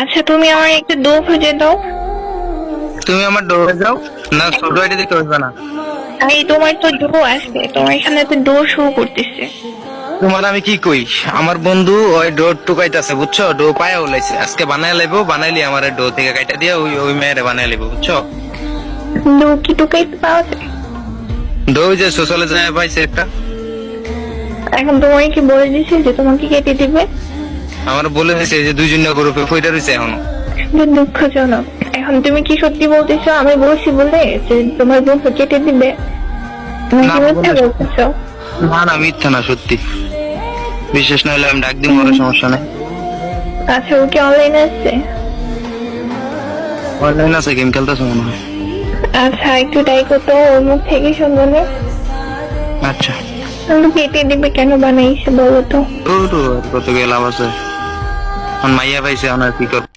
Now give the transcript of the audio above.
আচ্ছা তুমি আমার একটু দো খুঁজে দাও। তুমি আমার ডোরে যাও না ছোট আইডি দিতে হইবে না। এই তোমার তো ডো আছে। তোমার এখানে তো ডো শো করতেছে। তোমার আমি কি কই? আমার বন্ধু ওই ডোর টুকাইতেছে বুঝছ? ডো পায়া ওলাইছে আজকে বানায় লাইবো বানাইলি আমার ডো থেকে কাইটা দিয়ে ওই ওই মেয়েরে বানায় লাইবো বুঝছ? ডো কি টুকাইতে পাওয়া যায়? ডো যে সোশ্যালে যায় পাইছে একটা। এখন তোমায় কি বলে দিছে যে তোমাকে কেটে দিবে? আমার বলে দিছে যে দুইজন গ্রুপে ফইটা রইছে এখনও। দুঃখজনক। এখন তুমি কি সত্যি বলতেছো? আমি বলছি বলে যে তোমার বন্ধু কেটে দিবে। তুমি কি মিথ্যা বলে- বলতেছো? না না মিথ্যা না সত্যি। বিশেষ না হলে আমি ডাক দিব কোনো সমস্যা নাই। আচ্ছা ও কি অনলাইনে আসছে অনলাইন আছে গেম খেলতেছে মনে হয়। আচ্ছা একটু ট্রাই করতো ওর মুখ থেকে শুনব না। আচ্ছা। কেটে দিবে কেন বানাইছে বলো তো? ও তো আর কত গেলাম আছে। মাইয়া পাইছে এখন আর কি করব?